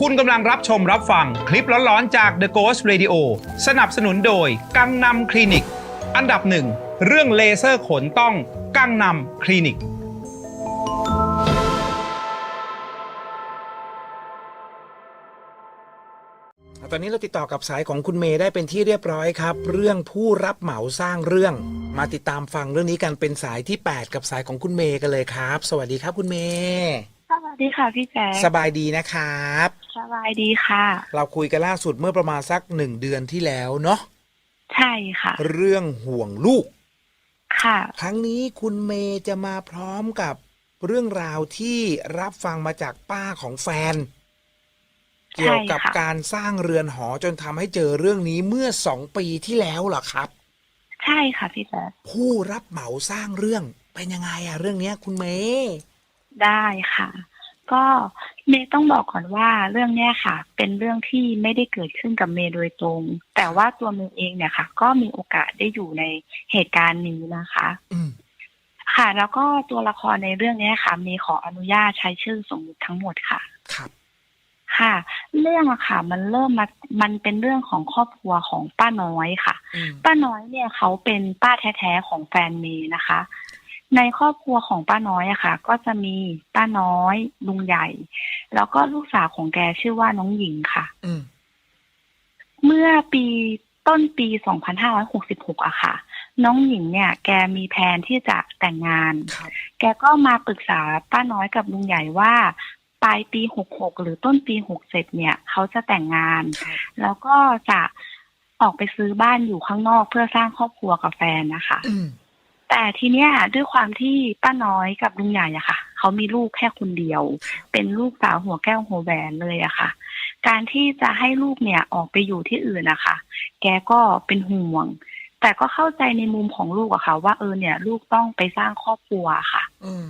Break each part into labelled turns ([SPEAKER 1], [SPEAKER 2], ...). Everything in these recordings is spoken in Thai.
[SPEAKER 1] คุณกำลังรับชมรับฟังคลิปร้อนๆจาก The Ghost Radio สนับสนุนโดย กังนำคลินิก อันดับหนึ่ง เรื่องเลเซอร์ขนต้องกังนำคลินิก
[SPEAKER 2] ตอนนี้เราติดต่อกับสายของคุณเมย์ได้เป็นที่เรียบร้อยครับ เรื่องผู้รับเหมาสร้างเรื่อง มาติดตามฟังเรื่องนี้กันเป็นสายที่ 8 กับสายของคุณเมย์กันเลยครับ สวัสดีครับคุณเมย์
[SPEAKER 3] สวัสดีค่ะพี่แจ๊ค
[SPEAKER 2] สบายดีนะครับ
[SPEAKER 3] สบายดีค่ะ
[SPEAKER 2] เราคุยกันล่าสุดเมื่อประมาณสักหนึ่งเดือนที่แล้วเนาะ
[SPEAKER 3] ใช่ค่ะ
[SPEAKER 2] เรื่องห่วงลูก
[SPEAKER 3] ค่ะ
[SPEAKER 2] ครั้งนี้คุณเมย์จะมาพร้อมกับเรื่องราวที่รับฟังมาจากป้าของแฟน เกี่ยวกับ
[SPEAKER 3] ใช่ค่ะ
[SPEAKER 2] การสร้างเรือนหอจนทำให้เจอเรื่องนี้เมื่อสองปีที่แล้วเหรอครับ
[SPEAKER 3] ใช่ค่ะพี่แจ๊ค
[SPEAKER 2] ผู้รับเหมาสร้างเรื่องเป็นยังไงอะเรื่องเนี้ย คุณเมย์
[SPEAKER 3] ได้ค่ะ ก็เมย์ต้องบอกก่อนว่าเรื่องเนี้ยค่ะ เป็นเรื่องที่ไม่ได้เกิดขึ้นกับเมย์โดยตรง แต่ว่าตัวเมย์เองเนี่ยค่ะ ก็มีโอกาสได้อยู่ในเหตุการณ์นี้นะคะ
[SPEAKER 2] อืม
[SPEAKER 3] ค่ะ แล้วก็ตัวละครในเรื่องเนี้ยค่ะ เมย์ขออนุญาตใช้ชื่อสมมุติทั้งหมดค่ะ
[SPEAKER 2] ครับ
[SPEAKER 3] ค่ะ เรื่องอะค่ะ มันเริ่มมามันเป็นเรื่องของครอบครัวของป้าน้อยค่ะ
[SPEAKER 2] อืม
[SPEAKER 3] ป้าน้อยเนี่ยเขาเป็นป้าแท้ๆของแฟนเมย์นะคะ ในครอบครัวของป้าน้อยอะค่ะ ก็จะมีป้าน้อยลุงใหญ่ แล้วก็ลูกสาวของแกชื่อว่าน้องหญิงค่ะ
[SPEAKER 2] อืม
[SPEAKER 3] เมื่อปีต้นปี 2566อะค่ะ น้องหญิงเนี่ย แกมีแผนที่จะแต่งงาน
[SPEAKER 2] ครับ
[SPEAKER 3] แกก็มาปรึกษาป้าน้อยกับลุงใหญ่ว่าปลายปี 66 หรือต้นปี 67 เนี่ย เขาจะแต่งงาน
[SPEAKER 2] ครับ
[SPEAKER 3] แล้วก็จะออกไปซื้อบ้านอยู่ข้างนอกเพื่อสร้างครอบครัวกับแฟนนะคะ
[SPEAKER 2] อืม
[SPEAKER 3] แต่ทีเนี้ยด้วยความที่ป้าน้อยกับลุงใหญ่อะค่ะเขามีลูกแค่คนเดียว เป็นลูกสาวหัวแก้วหัวแหวนเลยอะค่ะ การที่จะให้ลูกเนี่ยออกไปอยู่ที่อื่นนะคะแกก็เป็นห่วง แต่ก็เข้าใจในมุมของลูกอะค่ะ ว่าเออเนี่ย ลูกต้องไปสร้างครอบครัวค่ะ
[SPEAKER 2] อืม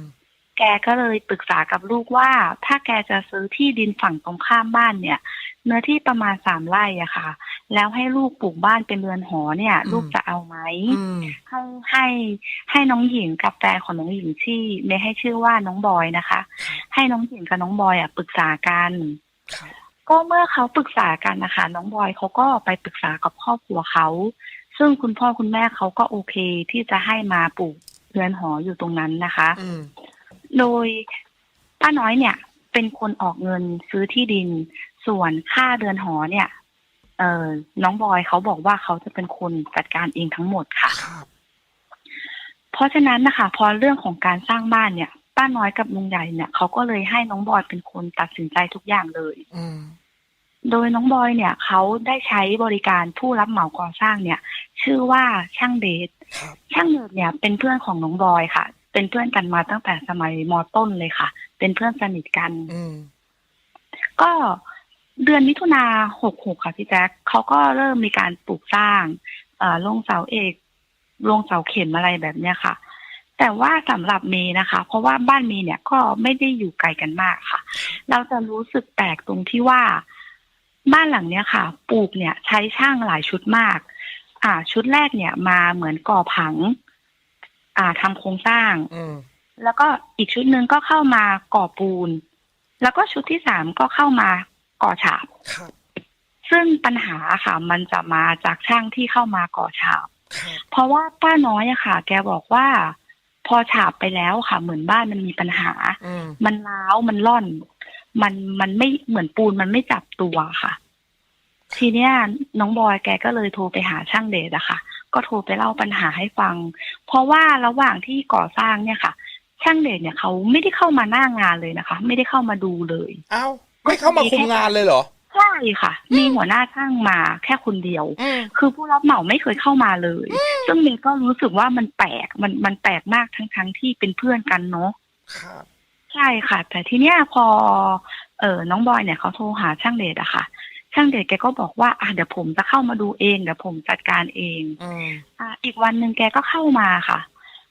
[SPEAKER 3] แกก็เลยปรึกษากับลูกว่า ถ้าแกจะซื้อที่ดินฝั่งตรงข้ามบ้านเนี่ย เนื้อที่ประมาณสามไร่อะค่ะ แล้วให้ลูกปลูกบ้านเป็นเรือนหอเนี่ย ลูกจะเอาไหม
[SPEAKER 2] อืม
[SPEAKER 3] ให้ให้ให้น้องหญิงกับแฟนของน้องหญิงที่ไม่ให้ชื่อว่าน้องบอยนะคะ ให้น้องหญิงกับน้องบอยอะปรึกษากัน
[SPEAKER 2] ครับ
[SPEAKER 3] ก็เมื่อเขาปรึกษากันนะคะน้องบอยเขาก็ไปปรึกษากับครอบครัวเขา ซึ่งคุณพ่อคุณแม่เขาก็โอเคที่จะให้มาปลูกเรือนหออยู่ตรงนั้นนะคะ
[SPEAKER 2] อืม
[SPEAKER 3] โดยป้าน้อยเนี่ย เป็นคนออกเงินซื้อที่ดิน ส่วนค่าเรือนหอเนี่ยเออน้องบอยเขาบอกว่าเขาจะเป็นคนจัดการเองทั้งหมดค่ะ
[SPEAKER 2] ครับ
[SPEAKER 3] เพราะฉะนั้นนะคะพอเรื่องของการสร้างบ้านเนี่ย ป้าน้อยกับลุงใหญ่เนี่ยเขาก็เลยให้น้องบอยเป็นคนตัดสินใจทุกอย่างเลย
[SPEAKER 2] อืม
[SPEAKER 3] โดยน้องบอยเนี่ยเขาได้ใช้บริการผู้รับเหมาก่อสร้างเนี่ย ชื่อว่าช่างเดช
[SPEAKER 2] ครับ
[SPEAKER 3] ช่างเดชเนี่ย เป็นเพื่อนของน้องบอยค่ะ เป็นเพื่อนกันมาตั้งแต่สมัยมต้นเลยค่ะ เป็นเพื่อนสนิทกัน
[SPEAKER 2] อืม
[SPEAKER 3] ก็ เดือนมิถุนาหกหกค่ะพี่แจ๊คเขาก็เริ่มมีการปลูกสร้างเอ่อลงเสาเอกลงเสาเข็มอะไรแบบเนี้ยค่ะ แต่ว่าสำหรับเมย์นะคะ เพราะว่าบ้านเมย์เนี่ยก็ไม่ได้อยู่ไกลกันมากค่ะ เราจะรู้สึกแปลกตรงที่ว่า บ้านหลังเนี้ยค่ะ ปลูกเนี่ยใช้ช่างหลายชุดมาก อ่า ชุดแรกเนี่ยมาเหมือนก่อผัง อ่าทำโครงสร้าง
[SPEAKER 2] อืม
[SPEAKER 3] แล้วก็อีกชุดหนึ่งก็เข้ามาก่อปูน แล้วก็ชุดที่สามก็เข้ามา ก่อฉาบ
[SPEAKER 2] ครับ
[SPEAKER 3] ซึ่งปัญหาค่ะ มันจะมาจากช่างที่เข้ามาก่อฉาบ
[SPEAKER 2] ครับ
[SPEAKER 3] เพราะว่าป้าน้อยอะค่ะ แกบอกว่า พอฉาบไปแล้วค่ะ เหมือนบ้านมันมีปัญหา
[SPEAKER 2] อืม
[SPEAKER 3] มันร้าวมันล่อน มันมันไม่เหมือนปูนมันไม่จับตัวค่ะ ทีเนี้ยน้องบอยแกก็เลยโทรไปหาช่างเดชอะค่ะ ก็โทรไปเล่าปัญหาให้ฟัง เพราะว่าระหว่างที่ก่อสร้างเนี่ยค่ะ ช่างเดชเนี่ยเขาไม่ได้เข้ามาหน้างานเลยนะคะ ไม่ได้เข้ามาดูเลย
[SPEAKER 2] เอ้า ไม่เข้ามาคุมงานเลยเหรอ
[SPEAKER 3] ใช่ค่ะ มีหัวหน้าช่างมาแค่คนเดียว
[SPEAKER 2] อืม
[SPEAKER 3] คือผู้รับเหมาไม่เคยเข้ามาเลย ซึ่งเมย์ก็รู้สึกว่ามันแปลกมันมันแปลกมากทั้งทั้งที่เป็นเพื่อนกันเนาะ
[SPEAKER 2] ครับ
[SPEAKER 3] ใช่ค่ะ แต่ทีเนี้ยพอ เออน้องบอยเนี่ยเขาโทรหาช่างเดชอะค่ะ ช่างเดชแกก็บอกว่าอะเดี๋ยวผมจะเข้ามาดูเองเดี๋ยวผมจัดการเอง
[SPEAKER 2] อืม
[SPEAKER 3] อะอีกวันหนึ่งแกก็เข้ามาค่ะ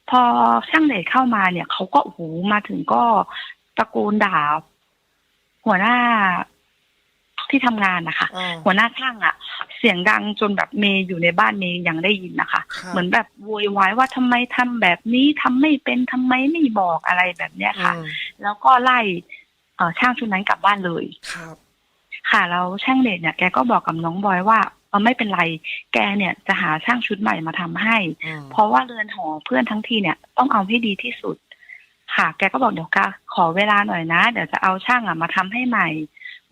[SPEAKER 3] พอช่างเดชเข้ามาเนี่ยเขาก็โอ้โหมาถึงก็ตะโกนด่า หัวหน้าที่ทำงานนะคะ
[SPEAKER 2] อ่า
[SPEAKER 3] หัวหน้าช่างอะเสียงดังจนแบบเมย์อยู่ในบ้านเมย์ยังได้ยินนะคะ
[SPEAKER 2] ครับ
[SPEAKER 3] เหมือนแบบโวยวายว่าทำไมทำแบบนี้ทำไม่เป็นทำไมไม่บอกอะไรแบบเนี้ยค่ะ
[SPEAKER 2] อืม
[SPEAKER 3] แล้วก็ไล่เอ่อช่างชุดนั้นกลับบ้านเลย
[SPEAKER 2] ครับ
[SPEAKER 3] ค่ะแล้วช่างเด็ดเนี่ยแกก็บอกกับน้องบอยว่าเออไม่เป็นไร แกเนี่ยจะหาช่างชุดใหม่มาทำให้
[SPEAKER 2] อืม
[SPEAKER 3] เพราะว่าเรือนหอเพื่อนทั้งทีเนี่ยต้องเอาให้ดีที่สุด ค่ะ แกก็บอกเดี๋ยวกขอเวลาหน่อยนะ เดี๋ยวจะเอาช่างอะมาทำให้ใหม่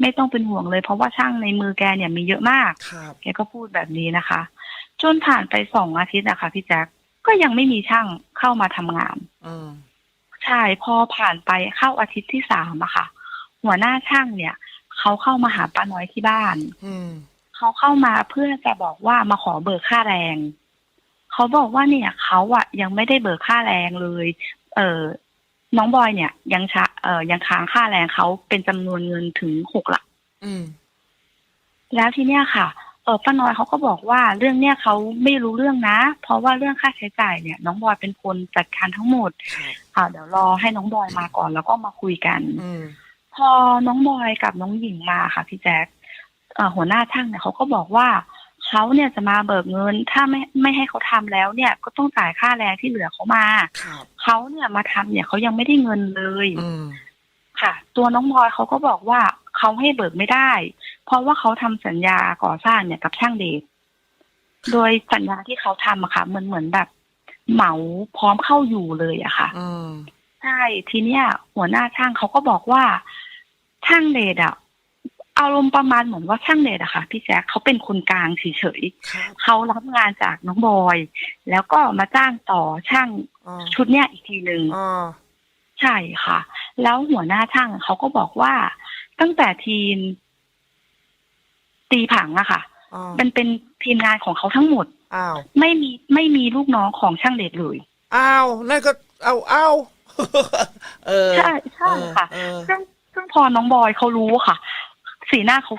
[SPEAKER 3] ไม่ต้องเป็นห่วงเลย เพราะว่าช่างในมือแกเนี่ยมีเยอะมาก
[SPEAKER 2] ครับ
[SPEAKER 3] แกก็พูดแบบนี้นะคะ จนผ่านไปสองอาทิตย์นะคะพี่แจ๊คก็ยังไม่มีช่างเข้ามาทำงาน
[SPEAKER 2] อืม
[SPEAKER 3] ใช่พอผ่านไปเข้าอาทิตย์ที่สามอะค่ะ หัวหน้าช่างเนี่ยเขาเข้ามาหาป้าน้อยที่บ้าน
[SPEAKER 2] อืม
[SPEAKER 3] เขาเข้ามาเพื่อจะบอกว่ามาขอเบิกค่าแรงเขาบอกว่าเนี่ยเขาอะยังไม่ได้เบิกค่าแรงเลย เออ น้องบอยเนี่ยยังชะเออยังค้างค่าแรงเขาเป็นจำนวนเงินถึงหกหลัก
[SPEAKER 2] อืม
[SPEAKER 3] แล้วทีเนี้ยค่ะ เออป้าน้อยเขาก็บอกว่าเรื่องเนี้ยเขาไม่รู้เรื่องนะ เพราะว่าเรื่องค่าใช้จ่ายเนี่ย น้องบอยเป็นคนจัดการทั้งหมด
[SPEAKER 2] ครับ
[SPEAKER 3] อ่าเดี๋ยวรอให้น้องบอยมาก่อนแล้วก็มาคุยกัน
[SPEAKER 2] อืม
[SPEAKER 3] พอน้องบอยกับน้องหญิงมาค่ะพี่แจ๊คเอ่อหัวหน้าช่างเนี่ยเขาก็บอกว่า เขาเนี่ยจะมาเบิกเงิน ถ้าไม่ไม่ให้เขาทำแล้วเนี่ยก็ต้องจ่ายค่าแรงที่เหลือเขามา
[SPEAKER 2] ครับ
[SPEAKER 3] เขาเนี่ยมาทำเนี่ยเขายังไม่ได้เงินเลย
[SPEAKER 2] อืม
[SPEAKER 3] ค่ะ ตัวน้องบอยเขาก็บอกว่าเขาให้เบิกไม่ได้ เพราะว่าเขาทำสัญญาก่อสร้างเนี่ยกับช่างเดชโดยสัญญาที่เขาทำอะค่ะเหมือนเหมือนแบบ เหมาพร้อมเข้าอยู่เลยอะค่ะ
[SPEAKER 2] อืม
[SPEAKER 3] ใช่ทีเนี้ยหัวหน้าช่างเขาก็บอกว่าช่างเดชอะ อารมณ์ประมาณเหมือนว่าช่างเดชอะค่ะพี่แจ๊คเขาเป็นคนกลางเฉย
[SPEAKER 2] ครับ
[SPEAKER 3] ๆเขารับงานจากน้องบอย แล้วก็มาจ้างต่อช่าง
[SPEAKER 2] อ่า
[SPEAKER 3] ชุดเนี้ยอีกทีหนึ่ง
[SPEAKER 2] อ่า
[SPEAKER 3] ใช่ค่ะ แล้วหัวหน้าช่างเขาก็บอกว่าตั้งแต่ทีม ตีผังอะค่ะ
[SPEAKER 2] อ่า
[SPEAKER 3] เป็นเป็นทีมงานของเขาทั้งหมด
[SPEAKER 2] อ้าว
[SPEAKER 3] ไม่มีไม่มีลูกน้องของช่างเดชเลย
[SPEAKER 2] อ้าวนั่นก็เอาเอาเออ
[SPEAKER 3] ใช่ใช่ค่ะ
[SPEAKER 2] เออ
[SPEAKER 3] ซึ่งซึ่งพอน้องบอยเขารู้ค่ะ สีหน้าเขา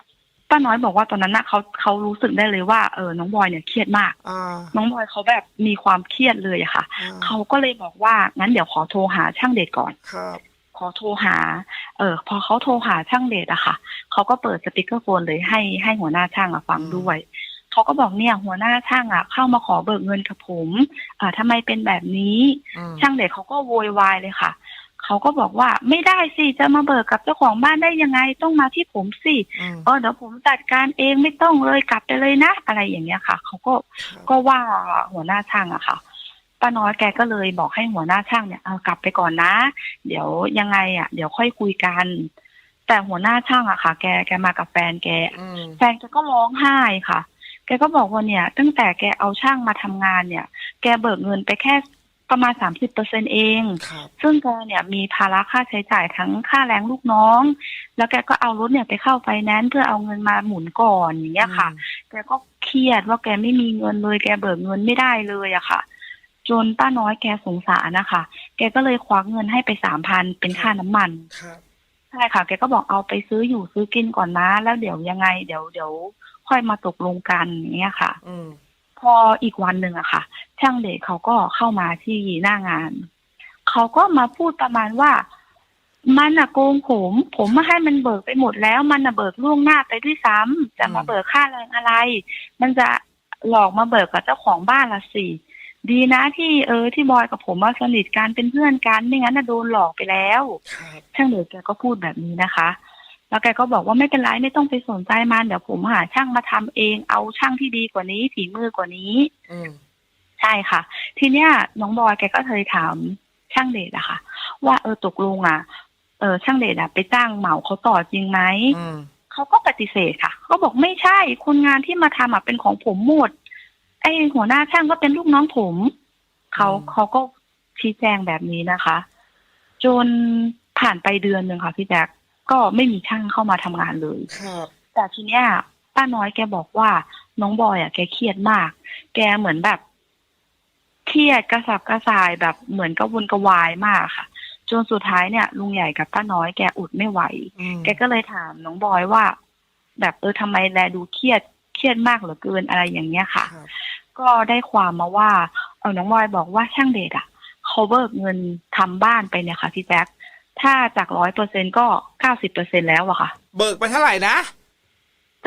[SPEAKER 3] ป้าน้อยบอกว่าตอนนั้นน่ะเขาเขารู้สึกได้เลยว่าเออน้องบอยเนี่ยเครียดมาก
[SPEAKER 2] อ่า
[SPEAKER 3] น้องบอยเขาแบบมีความเครียดเลยอะค่ะ
[SPEAKER 2] อ่า
[SPEAKER 3] เขาก็เลยบอกว่างั้นเดี๋ยวขอโทรหาช่างเดชก่อน
[SPEAKER 2] ครับ
[SPEAKER 3] ขอโทรหา เออพอเขาโทรหาช่างเดชอะค่ะ เขาก็เปิดสปีกเกอร์โฟนเลยให้ให้หัวหน้าช่างอะฟังด้วย เขาก็บอกเนี่ยหัวหน้าช่างอะเข้ามาขอเบิกเงินกับผม อ่าทำไมเป็นแบบนี้
[SPEAKER 2] อืม
[SPEAKER 3] ช่างเด็กเขาก็โวยวายเลยค่ะ เขาก็บอกว่าไม่ได้สิจะมาเบิกกับเจ้าของบ้านได้ยังไงต้องมาที่ผมสิ
[SPEAKER 2] อืม
[SPEAKER 3] เออเดี๋ยวผมจัดการเองไม่ต้องเลยกลับไปเลยนะ อะไรอย่างเงี้ยค่ะ เขาก็ก็ว่าหัวหน้าช่างอะค่ะป้าน้อยแกก็เลยบอกให้หัวหน้าช่างเนี่ยเอากลับไปก่อนนะ เดี๋ยวยังไงอะเดี๋ยวค่อยคุยกัน แต่หัวหน้าช่างอะค่ะ แกแกมากับแฟนแก
[SPEAKER 2] อืม
[SPEAKER 3] แฟนแกก็ร้องไห้ค่ะ แกก็บอกว่าเนี่ย ตั้งแต่แกเอาช่างมาทำงานเนี่ย แกเบิกเงินไปแค่ ประมาณสามสิบเปอร์เซ็นเอง
[SPEAKER 2] ครับ
[SPEAKER 3] ซึ่งแกเนี่ยมีภาระค่าใช้จ่ายทั้งค่าแรงลูกน้อง แล้วแกก็เอารถเนี่ยไปเข้าไฟแนนซ์เพื่อเอาเงินมาหมุนก่อนอย่างเงี้ยค่ะ แกก็เครียดว่าแกไม่มีเงินเลย แกเบิกเงินไม่ได้เลยอะค่ะ จนป้าน้อยแกสงสารนะคะ แกก็เลยควักเงินให้ไปสามพันเป็นค่าน้ำมัน
[SPEAKER 2] ครับ
[SPEAKER 3] ใช่ค่ะ แกก็บอกเอาไปซื้ออยู่ซื้อกินก่อนนะ แล้วเดี๋ยวยังไง เดี๋ยวเดี๋ยวค่อยมาตกลงกันอย่างเงี้ยค่ะ
[SPEAKER 2] อืม
[SPEAKER 3] พออีกวันหนึ่งอะค่ะ ช่างเด็กเขาก็เข้ามาที่หน้างาน เขาก็มาพูดประมาณว่า มันอะโกงผม ผมมาให้มันเบิกไปหมดแล้ว มันอะเบิกล่วงหน้าไปด้วยซ้ำจะมาเบิกค่าแรงอะไร มันจะหลอกมาเบิกกับเจ้าของบ้านละสิดีนะที่เออที่บอยกับผมมาสนิทกันเป็นเพื่อนกันไม่งั้นน่ะโดนหลอกไปแล้ว
[SPEAKER 2] ครับ
[SPEAKER 3] ช่างเด็กแกก็พูดแบบนี้นะคะ แล้วแกก็บอกว่าไม่เป็นไรไม่ต้องไปสนใจมันเดี๋ยวผมหาช่างมาทำเองเอาช่างที่ดีกว่านี้ฝีมือกว่านี้
[SPEAKER 2] อืม
[SPEAKER 3] ใช่ค่ะ ทีเนี้ยน้องบอยแกก็เคยถามช่างเดชอะค่ะ ว่าเออตกลงอะเออช่างเดชอะไปจ้างเหมาเขาต่อจริงไหม
[SPEAKER 2] อืม
[SPEAKER 3] เขาก็ปฏิเสธค่ะเขาบอกไม่ใช่คนงานที่มาทำอะเป็นของผมหมดไอหัวหน้าช่างก็เป็นลูกน้องผมเขาเขาก็ชี้แจงแบบนี้นะคะ จนผ่านไปเดือนหนึ่งค่ะพี่แจ๊ค ก็ไม่มีช่างเข้ามาทำงานเลย
[SPEAKER 2] ครับ
[SPEAKER 3] แต่ทีเนี้ยป้าน้อยแกบอกว่าน้องบอยอะแกเครียดมาก แกเหมือนแบบเครียดกระสับกระส่ายแบบเหมือนกระวนกระวายมากค่ะจนสุดท้ายเนี่ยลุงใหญ่กับป้าน้อยแกอุดไม่ไหว
[SPEAKER 2] อืม
[SPEAKER 3] แกก็เลยถามน้องบอยว่า แบบเออทำไมแลดูเครียดเครียดมากเหลือเกินอะไรอย่างเงี้ยค่ะ
[SPEAKER 2] ครับ
[SPEAKER 3] ก็ได้ความมาว่า เออน้องบอยบอกว่าช่างเดชอะเขาเบิกเงินทำบ้านไปเนี่ยค่ะพี่แจ๊ค ถ้าจากร้อยเปอร์เซ็นก็เก้าสิบเปอร์เซ็นแล้วอะค่ะ
[SPEAKER 2] เบิกไปเท่าไหร่นะ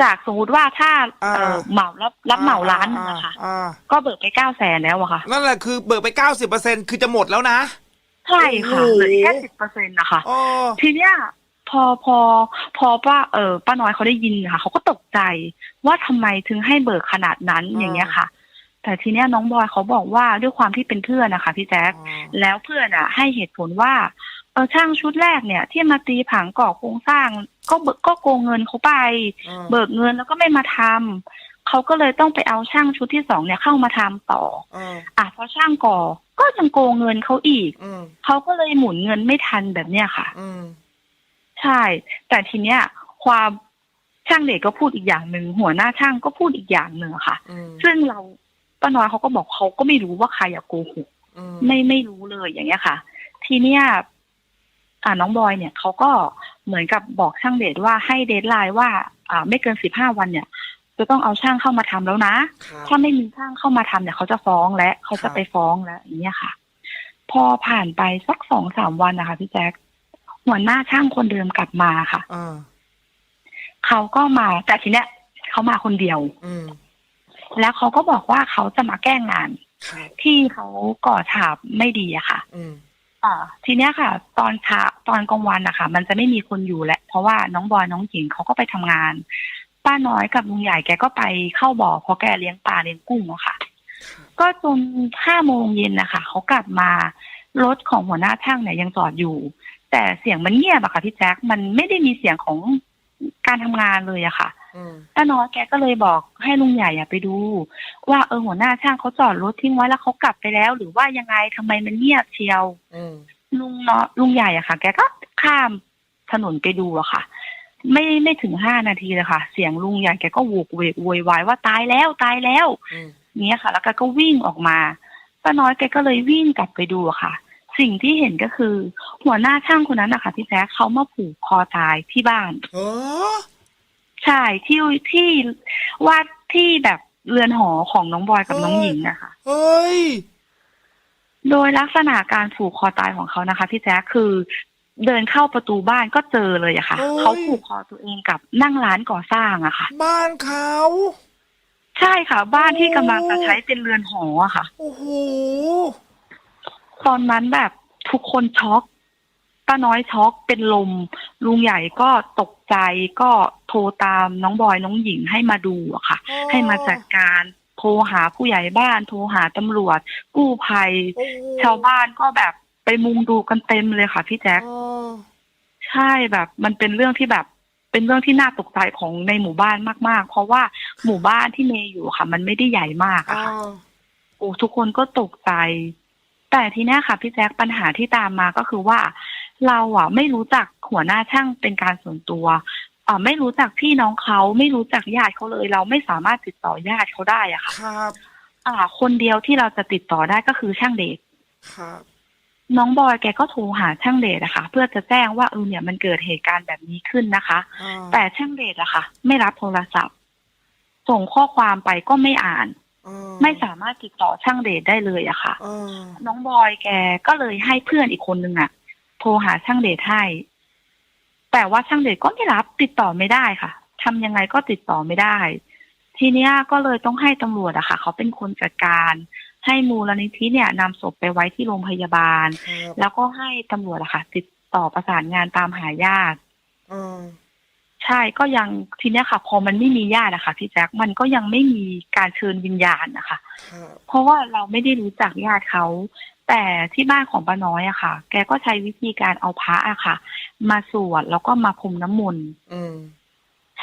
[SPEAKER 3] จากสมมติว่าถ้า
[SPEAKER 2] อ่า
[SPEAKER 3] เออเหมารับรับเหมาล้านหนึงอะค่ะ
[SPEAKER 2] อ่า
[SPEAKER 3] ก็เบิกไปเก้าแสนแล้วอะค่ะ
[SPEAKER 2] นั่นแหละคือเบิกไปเก้าสิบเปอร์เซ็นคือจะหมดแล้วนะ
[SPEAKER 3] ใช่ค่ะ
[SPEAKER 2] โอ้โห
[SPEAKER 3] เหลือแค่สิบเปอร์เซ็นต์นะคะ
[SPEAKER 2] อ๋อ
[SPEAKER 3] ทีเนี้ยพอพอ พอป้าเออป้าน้อยเขาได้ยินค่ะเขาก็ตกใจว่าทำไมถึงให้เบิกขนาดนั้น
[SPEAKER 2] อ่า
[SPEAKER 3] อย่างเงี้ยค่ะ แต่ทีเนี้ยน้องบอยเขาบอกว่าด้วยความที่เป็นเพื่อนนะคะพี่แจ๊ค
[SPEAKER 2] อ๋อ
[SPEAKER 3] แล้วเพื่อนอะ ให้เหตุผลว่า เออช่างชุดแรกเนี่ย ที่มาตีผังก่อโครงสร้าง ก็เบิกก็โกงเงินเขาไป
[SPEAKER 2] อ่า
[SPEAKER 3] เบิกเงินแล้วก็ไม่มาทำเขาก็เลยต้องไปเอาช่างชุดที่สองเนี่ยเข้ามาทำต่อ
[SPEAKER 2] อ่า
[SPEAKER 3] อะพอช่างก่อก็ยังโกงเงินเขาอีก
[SPEAKER 2] อืม
[SPEAKER 3] เขาก็เลยหมุนเงินไม่ทันแบบเนี้ยค่ะ
[SPEAKER 2] อืม
[SPEAKER 3] ใช่ แต่ทีเนี้ยความช่างเด็กก็พูดอีกอย่างหนึ่งหัวหน้าช่างก็พูดอีกอย่างหนึ่งอะค่ะ
[SPEAKER 2] อืม
[SPEAKER 3] ซึ่งเราป้าน้อยเขาก็บอกเขาก็ไม่รู้ว่าใครอะโกหก
[SPEAKER 2] อืม
[SPEAKER 3] ไม่ไม่รู้เลยอย่างเงี้ยค่ะ ทีเนี้ย อ่าน้องบอยเนี่ยเขาก็เหมือนกับบอกช่างเดชว่าให้เดทไลน์ว่า อ่า ไม่เกินสิบห้าวันเนี่ย จะต้องเอาช่างเข้ามาทำแล้วนะ
[SPEAKER 2] ครับ
[SPEAKER 3] ถ้าไม่มีช่างเข้ามาทำเนี่ยเขาจะฟ้องและเขา
[SPEAKER 2] ครั
[SPEAKER 3] จะ
[SPEAKER 2] บ
[SPEAKER 3] ไปฟ้องแล้วอย่างเงี้ยค่ะ พอผ่านไปสักสองสามวันนะคะพี่แจ๊คหัวหน้าช่างคนเดิมกลับมาค่ะ
[SPEAKER 2] อ่า
[SPEAKER 3] เขาก็มาแต่ทีเนี้ยเขามาคนเดียว
[SPEAKER 2] อืม
[SPEAKER 3] แล้วเขาก็บอกว่าเขาจะมาแก้งาน
[SPEAKER 2] ครับ
[SPEAKER 3] ที่เขาก่อฉาบไม่ดีอะค่ะ
[SPEAKER 2] อ่า
[SPEAKER 3] ทีเนี้ยค่ะ ตอนเช้าตอนกลางวันนะคะมันจะไม่มีคนอยู่แหละเพราะว่าน้องบอยน้องหญิงเขาก็ไปทำงาน ป้าน้อยกับลุงใหญ่แกก็ไปเข้าบ่อเพราะแกเลี้ยงปลาเลี้ยงกุ้งอะค่ะ ก็จนห้าโมงเย็นนะคะเขากลับมารถของหัวหน้าช่างเนี่ยยังจอดอยู่ แต่เสียงมันเงียบอะค่ะพี่แจ๊คมันไม่ได้มีเสียงของการทำงานเลยอะค่ะ ป้าน้อยแกก็เลยบอกให้ลุงใหญ่อะไปดู ว่าเออหัวหน้าช่างเขาจอดรถทิ้งไว้แล้วเขากลับไปแล้ว หรือว่ายังไงทำไมมันเงียบเชียว
[SPEAKER 2] อืม
[SPEAKER 3] ลุงเนาะลุงใหญ่อะค่ะ แกก็ข้ามถนนไปดูอะค่ะ ไม่ไม่ถึงห้านาทีเลยค่ะ เสียงลุงใหญ่แกก็โวกเวกโวยวายว่าตายแล้วตายแล้ว
[SPEAKER 2] อืม
[SPEAKER 3] เนี้ยค่ะ แล้วแกก็วิ่งออกมาป้าน้อยแกก็เลยวิ่งกลับไปดูอะค่ะ สิ่งที่เห็นก็คือ หัวหน้าช่างคนนั้นนะคะพี่แจ๊คเขามาผูกคอตายที่บ้าน
[SPEAKER 2] เออ
[SPEAKER 3] ใช่ที่ที่ว่าที่แบบเรือนหอของน้องบอยกับน้องหญิงนะคะ
[SPEAKER 2] เฮ้ย
[SPEAKER 3] โดยลักษณะการผูกคอตายของเขานะคะ พี่แจ๊คคือเดินเข้าประตูบ้านก็เจอเลยอะค่ะ
[SPEAKER 2] โอ้ย
[SPEAKER 3] เขาผูกคอตัวเองกับนั่งร้านก่อสร้างอะค่ะ
[SPEAKER 2] บ้านเขา
[SPEAKER 3] ใช่ค่ะ บ้านที่
[SPEAKER 2] โอ้
[SPEAKER 3] กำลังจะใช้เป็นเรือนหออะค่ะ
[SPEAKER 2] โอ้โห
[SPEAKER 3] ตอนนั้นแบบทุกคนช็อก ป้าน้อยช็อกเป็นลม ลุงใหญ่ก็ตกใจก็โทรตามน้องบอยน้องหญิงให้มาดูอะค่ะให้มาจัดการโทรหาผู้ใหญ่บ้าน โทรหาตำรวจ กู้ภัย
[SPEAKER 2] โอ้โห
[SPEAKER 3] ชาวบ้านก็แบบไปมุงดูกันเต็มเลยค่ะพี่แจ๊ค
[SPEAKER 2] อ๋อ
[SPEAKER 3] ใช่แบบมันเป็นเรื่องที่แบบเป็นเรื่องที่น่าตกใจของในหมู่บ้านมาก ๆ เพราะว่าหมู่บ้านที่เมย์อยู่ค่ะ มันไม่ได้ใหญ่มาก
[SPEAKER 2] อ๋
[SPEAKER 3] อะ
[SPEAKER 2] อ
[SPEAKER 3] ค่ะโอ้ทุกคนก็ตกใจ แต่ทีเนี้ยค่ะพี่แจ๊คปัญหาที่ตามมาก็คือว่า เราอะ ไม่รู้จักหัวหน้าช่างเป็นการส่วนตัวอ่าไม่รู้จักพี่น้องเขาไม่รู้จักญาติเขาเลย เราไม่สามารถติดต่อญาติเขาได้อะค่ะ
[SPEAKER 2] ครับ
[SPEAKER 3] อ่า คนเดียวที่เราจะติดต่อได้ก็คือช่างเดช
[SPEAKER 2] ครับ
[SPEAKER 3] น้องบอยแกก็โทรหาช่างเดชอะค่ะเพื่อจะแจ้งว่าเออเนี่ยมันเกิดเหตุการณ์แบบนี้ขึ้นนะคะ
[SPEAKER 2] อ่า
[SPEAKER 3] แต่ช่างเดชอะค่ะ ไม่รับโทรศัพท์ ส่งข้อความไปก็ไม่อ่าน
[SPEAKER 2] อ่า
[SPEAKER 3] ไม่สามารถติดต่อช่างเดชได้เลยอะค่ะ
[SPEAKER 2] อ่า
[SPEAKER 3] น้องบอยแกก็เลยให้เพื่อนอีกคนนึงอะ โทรหาช่างเดชให้ แต่ว่าช่างเดชก็ไม่รับติดต่อไม่ได้ค่ะทำยังไงก็ติดต่อไม่ได้ ทีเนี้ยก็เลยต้องให้ตำรวจอะค่ะ เขาเป็นคนจัดการให้มูลนิธิเนี่ยนำศพไปไว้ที่โรงพยาบาล
[SPEAKER 2] ครับ
[SPEAKER 3] แล้วก็ให้ตำรวจอะค่ะ ติดต่อประสานงานตามหาญาติ
[SPEAKER 2] อ่า
[SPEAKER 3] ใช่ก็ยังทีเนี้ยค่ะ พอมันไม่มีญาติอะค่ะพี่แจ๊คมันก็ยังไม่มีการเชิญวิญญาณนะคะ
[SPEAKER 2] ครับ
[SPEAKER 3] เพราะว่าเราไม่ได้รู้จักญาติเขา แต่ที่บ้านของป้าน้อยอะค่ะ แกก็ใช้วิธีการเอาพระอะค่ะ มาสวดแล้วก็มาพรมน้ำมนต์
[SPEAKER 2] อืม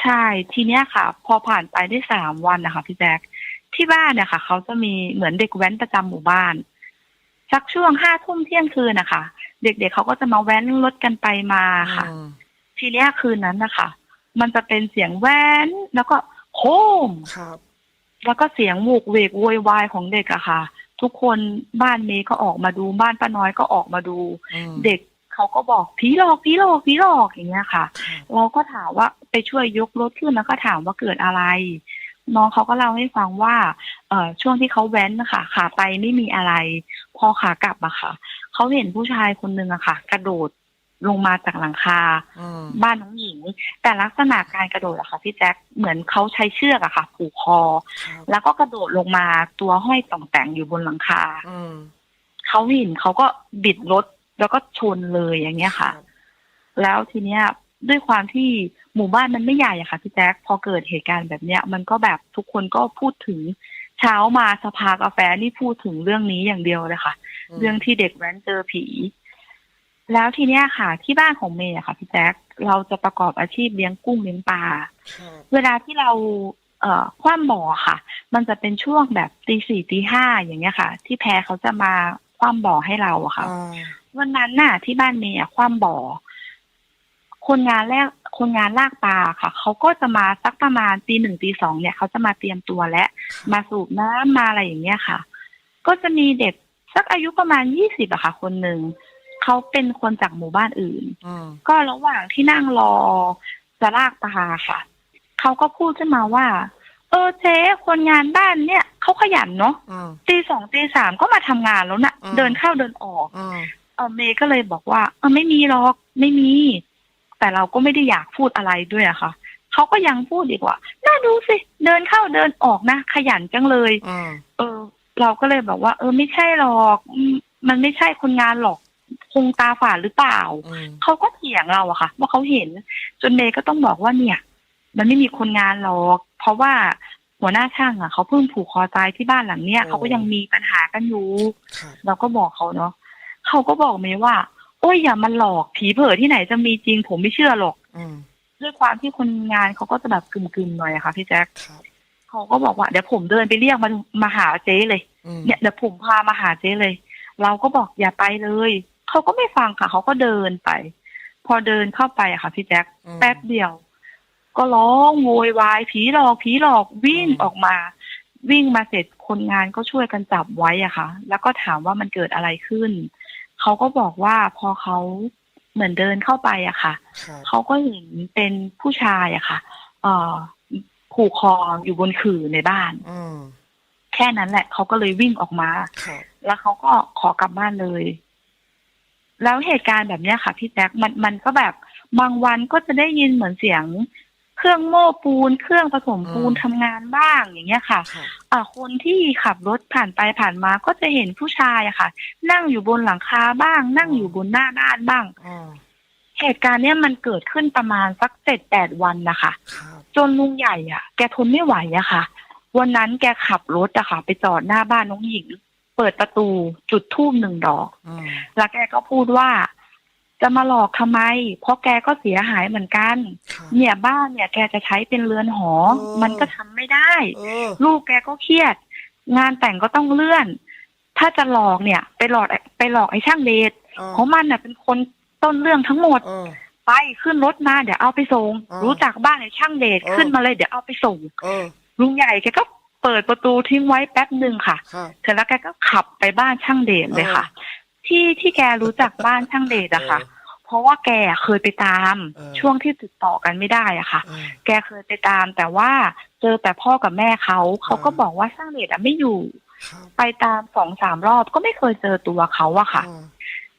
[SPEAKER 3] ใช่ทีเนี้ยค่ะ พอผ่านไปได้สามวันนะคะพี่แจ๊คที่บ้านเนี่ยค่ะเขาจะมีเหมือนเด็กแว้นประจำหมู่บ้าน สักช่วงห้าทุ่มเที่ยงคืนนะคะเด็กๆเขาก็จะมาแว้นรถกันไปมาค่ะ
[SPEAKER 2] อืม
[SPEAKER 3] ทีเนี้ยคืนนั้นนะคะมันจะเป็นเสียงแว้นแล้วก็โคม
[SPEAKER 2] ครับ
[SPEAKER 3] แล้วก็เสียงโวกเวกโวยวายของเด็กอะค่ะ ทุกคนบ้านเมย์ก็ออกมาดูบ้านป้าน้อยก็ออกมาดู
[SPEAKER 2] อืม
[SPEAKER 3] เด็กเขาก็บอกผีหลอกผีหลอกผีหลอกอย่างเงี้ยค่ะ
[SPEAKER 2] ครับ
[SPEAKER 3] เราก็ถามว่าไปช่วยยกรถขึ้นแล้วก็ถามว่าเกิดอะไร น้องเขาก็เล่าให้ฟังว่า เอ่อช่วงที่เขาแว้นนะคะขาไปไม่มีอะไร พอขากลับอะค่ะเขาเห็นผู้ชายคนหนึ่งอะค่ะ กระโดด ลงมาจากหลังคา
[SPEAKER 2] อืม
[SPEAKER 3] บ้านน้องหญิง แต่ลักษณะการกระโดดอะค่ะพี่แจ๊คเหมือนเขาใช้เชือกอะค่ะ ผูกคอ
[SPEAKER 2] ครับ
[SPEAKER 3] แล้วก็กระโดดลงมาตัวห้อยต่องแต่งอยู่บนหลังคา
[SPEAKER 2] อืม
[SPEAKER 3] เขาเห็นเขาก็บิดรถแล้วก็ชนเลยอย่างเงี้ยค่ะ
[SPEAKER 2] รับ
[SPEAKER 3] แล้วทีเนี้ยด้วยความที่หมู่บ้านมันไม่ใหญ่อะค่ะพี่แจ๊คพอเกิดเหตุการณ์แบบเนี้ย มันก็แบบทุกคนก็พูดถึงเช้ามาสภากาแฟนี่พูดถึงเรื่องนี้อย่างเดียวเลยค่ะ เรื่องที่เด็กแว้นเจอผี แล้วทีเนี้ยค่ะ ที่บ้านของเมย์อะค่ะพี่แจ๊คเราจะประกอบอาชีพเลี้ยงกุ้งเลี้ยงปลา
[SPEAKER 2] ครับ
[SPEAKER 3] เวลาที่เราเอ่อคว่ำบ่อค่ะ มันจะเป็นช่วงแบบตีสี่ตีห้าอย่างเงี้ยค่ะ ที่แพรเขาจะมาคว่ำบ่อให้เราอะค่ะ
[SPEAKER 2] อ่า
[SPEAKER 3] วันนั้นน่ะ ที่บ้านเมย์อะคว่ำบ่อ คนงานแรกคนงานลากปลาค่ะ เขาก็จะมาสักประมาณตีหนึ่งตีสองเนี่ยเขาจะมาเตรียมตัวและ มาสูบน้ำมาอะไรอย่างเงี้ยค่ะ ก็จะมีเด็กสักอายุประมาณยี่สิบอะค่ะ คนหนึ่ง เขาเป็นคนจากหมู่บ้านอื่น
[SPEAKER 2] อืม
[SPEAKER 3] ก็ระหว่างที่นั่งรอจะลากปลาค่ะ เขาก็พูดขึ้นมาว่า เออเจ๊คนงานบ้านเนี่ยเขาขยันเนาะ
[SPEAKER 2] อืม
[SPEAKER 3] ตีสองตีสามก็มาทำงานแล้วนะ่ะ
[SPEAKER 2] อืม
[SPEAKER 3] เดินเข้าเดินออก
[SPEAKER 2] อืม
[SPEAKER 3] เออเมย์ก็เลยบอกว่า เออไม่มีหรอกไม่มี แต่เราก็ไม่ได้อยากพูดอะไรด้วยอะค่ะเขาก็ยังพูดดีกว่าน่าดูสิเดินเข้าเดินออกนะขยันจังเลย
[SPEAKER 2] อืม
[SPEAKER 3] เออ เราก็เลยบอกว่า เออไม่ใช่หรอกอืมมันไม่ใช่คนงานหรอก คงตาฝาดหรือเปล่า
[SPEAKER 2] อืม
[SPEAKER 3] เขาก็เถียงเราอะค่ะ ว่าเขาเห็น จนเมย์ก็ต้องบอกว่าเนี่ย มันไม่มีคนงานหรอก เพราะว่าหัวหน้าช่างอะเขาเพิ่งผูกคอตายที่บ้านหลังเนี้ยเขาก็ยังมีปัญหากันอยู่
[SPEAKER 2] ครับ
[SPEAKER 3] เราก็บอกเขาเนาะเขาก็บอกเมย์ว่า โอ้ยอย่ามันหลอกผีเผลอที่ไหนจะมีจริง ผมไม่เชื่อหรอก
[SPEAKER 2] อืม
[SPEAKER 3] ด้วยความที่คนงานเขาก็จะแบบกึมๆหน่อยอะค่ะพี่แจ๊ค
[SPEAKER 2] ครับ
[SPEAKER 3] เขาก็บอกว่าเดี๋ยวผมเดินไปเรียกมันมาหาเจ๊เลย
[SPEAKER 2] อืม
[SPEAKER 3] เนี่ยเดี๋ยวผมพามาหาเจ๊เลย เราก็บอกอย่าไปเลย เขาก็ไม่ฟังค่ะ เขาก็เดินไป พอเดินเข้าไปอะค่ะ พี่แจ๊ค
[SPEAKER 2] อืม
[SPEAKER 3] แป๊บเดียว ก็ร้องโวยวายผีหลอกผีหลอกวิ่ง
[SPEAKER 2] อืม
[SPEAKER 3] ออกมา วิ่งมาเสร็จคนงานก็ช่วยกันจับไว้อะค่ะ แล้วก็ถามว่ามันเกิดอะไรขึ้น เขาก็บอกว่าพอเขาเหมือนเดินเข้าไปอะค่ะ
[SPEAKER 2] ครับ
[SPEAKER 3] เขาก็เห็นเป็นผู้ชายอะค่ะ เอ่อผูกคออยู่บนขื่อในบ้าน
[SPEAKER 2] อืม
[SPEAKER 3] แค่นั้นแหละ เขาก็เลยวิ่งออกมา
[SPEAKER 2] ครับ
[SPEAKER 3] แล้วเขาก็ขอกลับบ้านเลย แล้วเหตุการณ์แบบเนี้ยค่ะพี่แจ๊คมันมันก็แบบบางวันก็จะได้ยินเหมือนเสียง เครื่องโม้ปูน เครื่องผสมปูนทำงานบ้างอย่างเงี้ยค่ะ
[SPEAKER 2] ครับ
[SPEAKER 3] อ่าคนที่ขับรถผ่านไปผ่านมาก็จะเห็นผู้ชายอะค่ะ นั่งอยู่บนหลังคาบ้าง นั่งอยู่บนหน้าบ้านบ้าง
[SPEAKER 2] อืม
[SPEAKER 3] เหตุการณ์เนี้ยมันเกิดขึ้นประมาณสักเจ็ดแปดวันนะคะ
[SPEAKER 2] ครับ
[SPEAKER 3] จนลุงใหญ่อะแกทนไม่ไหวอะค่ะ วันนั้นแกขับรถอะค่ะ ไปจอดหน้าบ้านน้องหญิง เปิดประตูจุดทูบหนึ่งดอก
[SPEAKER 2] อืม
[SPEAKER 3] แล้วแกก็พูดว่า จะมาหลอกทำไม เพราะแกก็เสียหายเหมือนกัน
[SPEAKER 2] ครับ
[SPEAKER 3] เนี่ยบ้านเนี่ย แกจะใช้เป็นเรือนหอ
[SPEAKER 2] เออ
[SPEAKER 3] มันก็ทำไม่ได้
[SPEAKER 2] เออ
[SPEAKER 3] ลูกแกก็เครียด งานแต่งก็ต้องเลื่อน ถ้าจะหลอกเนี่ย ไปหลอกไปหลอกไอ้ช่างเดช
[SPEAKER 2] เออ
[SPEAKER 3] เพราะมันน่ะเป็นคนต้นเรื่องทั้งหมด
[SPEAKER 2] เออ
[SPEAKER 3] ไปขึ้นรถมาเดี๋ยวเอาไปส่ง
[SPEAKER 2] อ่ารู้
[SPEAKER 3] รู้จักบ้านไอ้ช่างเดช
[SPEAKER 2] เออ
[SPEAKER 3] ขึ้นมาเลยเดี๋ยวเอาไปส่ง
[SPEAKER 2] เออ
[SPEAKER 3] ลุงใหญ่แกก็ เปิดประตูทิ้งไว้แป๊บหนึ่งค่ะ
[SPEAKER 2] ครับ
[SPEAKER 3] เสร็จแล้วแกก็ขับไปบ้านช่างเดชเลยค่ะ ที่ที่แกรู้จักบ้านช่างเดชอะค่ะ เพราะว่าแกเคยไปตาม
[SPEAKER 2] เออ
[SPEAKER 3] ช่วงที่ติดต่อกันไม่ได้อะค่ะ
[SPEAKER 2] เออ
[SPEAKER 3] แกเคยไปตามแต่ว่าเจอแต่พ่อกับแม่เขาเขาก็
[SPEAKER 2] อ่า
[SPEAKER 3] บอกว่าช่างเดชอะไม่อยู่
[SPEAKER 2] ครับ
[SPEAKER 3] ไปตามสองสามรอบก็ไม่เคยเจอตัวเขาอะค่ะ
[SPEAKER 2] อืม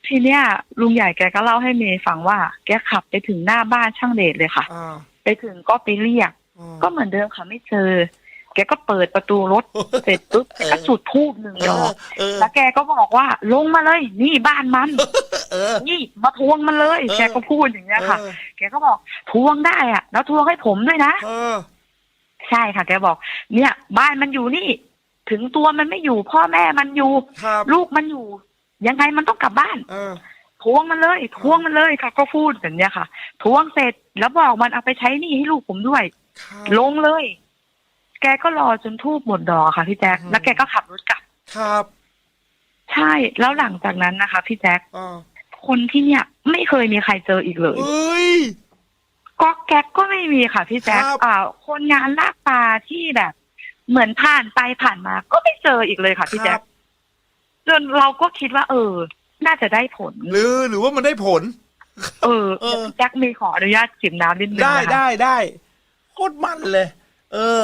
[SPEAKER 3] ทีเนี้ยลุงใหญ่แกก็เล่าให้เมย์ฟังว่า แกขับไปถึงหน้าบ้านช่างเดชเลยค่ะ
[SPEAKER 2] อ่า
[SPEAKER 3] ไปถึงก็ไปเรียก
[SPEAKER 2] อืม
[SPEAKER 3] ก็เหมือนเดิมค่ะไม่เจอ แกก็เปิดประตูรถเสร็จปุ๊บแกก็จุดทูบหนึ่ง
[SPEAKER 2] เอ
[SPEAKER 3] ดอ
[SPEAKER 2] อกเออ
[SPEAKER 3] แล้วแกก็บอกว่าลงมาเลย นี่บ้านมัน
[SPEAKER 2] เออ
[SPEAKER 3] นี่มาทวงมันเลย
[SPEAKER 2] เออ
[SPEAKER 3] แกก็พูดอย่างเงี้ยค่ะ
[SPEAKER 2] เออ
[SPEAKER 3] แกก็บอกทวงได้อะแล้วทวงให้ผมด้วยนะ
[SPEAKER 2] เออ
[SPEAKER 3] ใช่ค่ะ แกบอก เนี่ย บ้านมันอยู่นี่ ถึงตัวมันไม่อยู่ พ่อแม่มันอยู่
[SPEAKER 2] ครับ
[SPEAKER 3] ลูกมันอยู่ ยังไงมันต้องกลับบ้าน
[SPEAKER 2] เออ
[SPEAKER 3] ทวงมันเลยทวงมันเลยค่ะ ก็พูดแบบเนี้ยค่ะทวงเสร็จแล้วบอกมันเอาไปใช้หนี้ให้ลูกผมด้วย
[SPEAKER 2] ครับ
[SPEAKER 3] ลงเลย แกก็รอจนทูบหมดดอกค่ะพี่แจ๊ค
[SPEAKER 2] อืม
[SPEAKER 3] แล้วแกก็ขับรถกลับ
[SPEAKER 2] ครับ
[SPEAKER 3] ใช่ แล้วหลังจากนั้นนะคะ พี่แจ๊ค
[SPEAKER 2] อ่า
[SPEAKER 3] คนที่เนี่ยไม่เคยมีใครเจออีกเลย
[SPEAKER 2] เอ้ย
[SPEAKER 3] ก็แก๊กก็ไม่มีค่ะพี่แจ๊ค
[SPEAKER 2] ครับ
[SPEAKER 3] อ่า คนงานลากปลาที่แบบ เหมือนผ่านไปผ่านมา ก็ไม่เจออีกเลยค่ะพี่แจ๊
[SPEAKER 2] ครั
[SPEAKER 3] ค
[SPEAKER 2] บ
[SPEAKER 3] จนเราก็คิดว่า เออ น่าจะได้ผล
[SPEAKER 2] หรือหรือว่ามันได้ผล
[SPEAKER 3] เออ
[SPEAKER 2] เออ
[SPEAKER 3] เดี๋ยวพี่แจ๊คมีขออนุญาตจิบน้ำนิดนึง
[SPEAKER 2] ได้
[SPEAKER 3] นะคะ
[SPEAKER 2] ได้ได้โคตรมันเลย เออ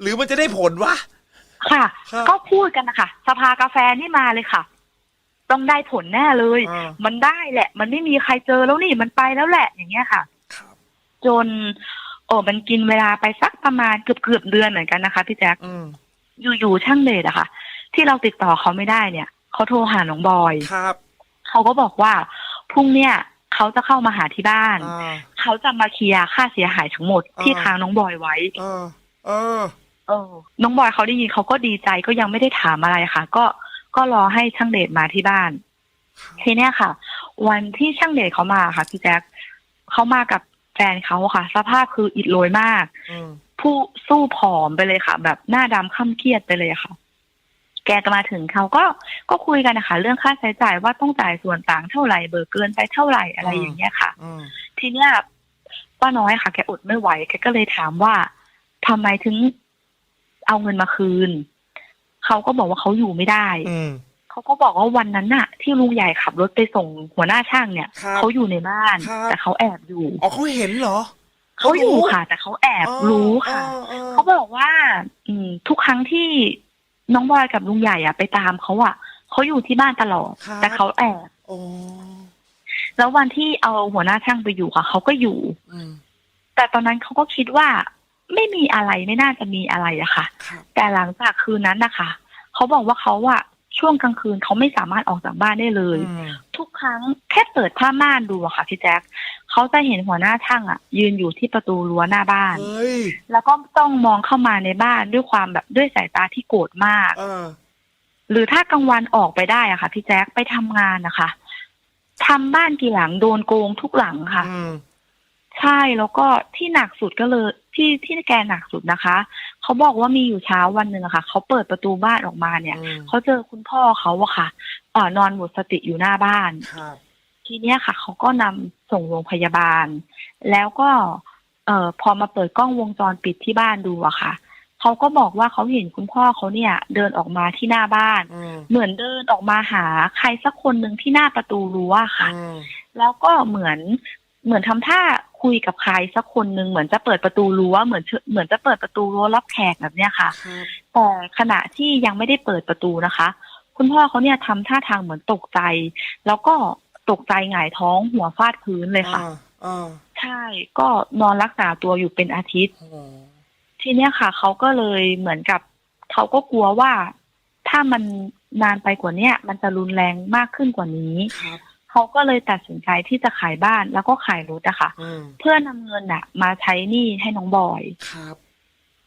[SPEAKER 2] หรือมันจะได้ผลวะ
[SPEAKER 3] ค่ะ
[SPEAKER 2] ครับ
[SPEAKER 3] ก็พูดกันนะคะสภากาแฟนี่มาเลยค่ะ ต้องได้ผลแน่เลย
[SPEAKER 2] อ่า
[SPEAKER 3] มันได้แหละ มันไม่มีใครเจอแล้วนี่มันไปแล้วแหละ อย่างเงี้ยค่ะ
[SPEAKER 2] ครับ
[SPEAKER 3] จนโอ้มันกินเวลาไปสักประมาณเกือบเกือบๆเดือนเหมือนกันนะคะพี่แจ๊ค
[SPEAKER 2] อืม
[SPEAKER 3] อยู่ๆช่างเดชอะค่ะ ที่เราติดต่อเขาไม่ได้เนี่ยเขาโทรหาน้องบอย
[SPEAKER 2] ครับ
[SPEAKER 3] เขาก็บอกว่าพรุ่งเนี้ยเขาจะเข้ามาหาที่บ้าน
[SPEAKER 2] อ่า
[SPEAKER 3] เขาจะมาเคลียร์ค่าเสียหายทั้งหมด
[SPEAKER 2] อ่า
[SPEAKER 3] ที่ทางน้องบอยไว้
[SPEAKER 2] เออเออ
[SPEAKER 3] เออน้องบอยเขาได้ยินเขาก็ดีใจก็ยังไม่ได้ถามอะไรค่ะ ก็ก็รอให้ช่างเดชมาที่บ้าน ทีเนี้ยค่ะ วันที่ช่างเดชเขามาค่ะพี่แจ๊คเขามากับแฟนเขาค่ะ สภาพคืออิดโรยมาก
[SPEAKER 2] อืม
[SPEAKER 3] ผู้สู้ผอมไปเลยค่ะ แบบหน้าดำข้ามเครียดไปเลยค่ะ แกก็มาถึงเขาก็ก็คุยกันนะคะเรื่องค่าใช้จ่ายว่าต้องจ่ายส่วนต่างเท่าไหร่เบิกเกินไปเท่าไหร่อะไรอย่างเงี้ยค่ะ
[SPEAKER 2] อืม
[SPEAKER 3] ทีเนี้ยป้าน้อยค่ะ แกอดไม่ไหวแกก็เลยถามว่าทำไมถึง เอาเงินมาคืน เขาก็บอกว่าเขาอยู่ไม่ได้
[SPEAKER 2] อืม
[SPEAKER 3] เขาก็บอกว่าวันนั้นน่ะ ที่ลุงใหญ่ขับรถไปส่งหัวหน้าช่างเนี่ย
[SPEAKER 2] ครับ
[SPEAKER 3] เขาอยู่ในบ้าน
[SPEAKER 2] ครับ
[SPEAKER 3] แต่เขาแอบอยู่
[SPEAKER 2] อ๋อเขาเห็นเหรอ
[SPEAKER 3] เขาอยู่ค่ะ แต่เขาแอบรู้ค่ะ
[SPEAKER 2] อ๋ออ๋อ
[SPEAKER 3] เขาบอกว่า อืม ทุกครั้งที่น้องบอยกับลุงใหญ่อะไปตามเขาอะเขาอยู่ที่บ้านตลอด
[SPEAKER 2] ครับ
[SPEAKER 3] แต่เขาแอบ
[SPEAKER 2] โอ้
[SPEAKER 3] แล้ววันที่เอาหัวหน้าช่างไปอยู่ค่ะเขาก็อยู่
[SPEAKER 2] อืม
[SPEAKER 3] แต่ตอนนั้นเขาก็คิดว่า ไม่มีอะไรไม่น่าจะมีอะไรอะค่ะ
[SPEAKER 2] ครับ
[SPEAKER 3] แต่หลังจากคืนนั้นนะคะเขาบอกว่าเขาอะช่วงกลางคืนเขาไม่สามารถออกจากบ้านได้เลย
[SPEAKER 2] อืม
[SPEAKER 3] ทุกครั้งแค่เปิดผ้าม่านดูอะค่ะพี่แจ๊คเขาจะเห็นหัวหน้าช่างอะยืนอยู่ที่ประตูรั้วหน้าบ้าน
[SPEAKER 2] เฮ้ย
[SPEAKER 3] แล้วก็ต้องมองเข้ามาในบ้านด้วยความแบบด้วยสายตาที่โกรธมาก
[SPEAKER 2] เออ
[SPEAKER 3] หรือถ้ากลางวันออกไปได้อะค่ะพี่แจ๊คไปทำงานนะคะทำบ้านกี่หลังโดนโกงทุกหลังค่ะ
[SPEAKER 2] อืม
[SPEAKER 3] ใช่แล้วก็ที่หนักสุดก็เลยที่ที่แกหนักสุดนะคะ เขาบอกว่ามีอยู่เช้าวันหนึ่งอะค่ะ เขาเปิดประตูบ้านออกมาเนี่ย
[SPEAKER 2] อืม
[SPEAKER 3] เขาเจอคุณพ่อเขาอะค่ะเอ่อนอนหมดสติอยู่หน้าบ้าน
[SPEAKER 2] ครับ
[SPEAKER 3] ทีเนี้ยค่ะ เขาก็นำส่งโรงพยาบาล แล้วก็ เอ่อพอมาเปิดกล้องวงจรปิดที่บ้านดูอะค่ะเขาก็บอกว่าเขาเห็นคุณพ่อเขาเนี่ย เดินออกมาที่หน้าบ้าน
[SPEAKER 2] อืม
[SPEAKER 3] เหมือนเดินออกมาหาใครสักคนหนึ่งที่หน้าประตูรั้วอะค่ะ
[SPEAKER 2] อืม
[SPEAKER 3] แล้วก็เหมือนเหมือนทำท่าคุยกับใครสักคนหนึ่งเหมือนจะเปิดประตูรั้วเหมือนเชเหมือนจะเปิดประตูรั้วรับแขกแบบเนี้ยค่ะ
[SPEAKER 2] ครับ
[SPEAKER 3] แต่ขณะที่ยังไม่ได้เปิดประตูนะคะ คุณพ่อเขาเนี่ยทำท่าทางเหมือนตกใจ แล้วก็ตกใจหงายท้องหัวฟาดพื้นเลยค่ะ
[SPEAKER 2] อ่าอ่า
[SPEAKER 3] ใช่ก็นอนรักษาตัวอยู่เป็นอาทิตย์
[SPEAKER 2] โอ้โห
[SPEAKER 3] ทีเนี้ยค่ะเขาก็เลยเหมือนกับเขาก็กลัวว่าถ้ามันนานไปกว่าเนี้ยมันจะรุนแรงมากขึ้นกว่านี้
[SPEAKER 2] ครับ
[SPEAKER 3] เขาก็เลยตัดสินใจที่จะขายบ้านแล้วก็ขายรถอะค่ะ
[SPEAKER 2] อืม
[SPEAKER 3] เพื่อนำเงินอะมาใช้หนี้ให้น้องบอย
[SPEAKER 2] ครับ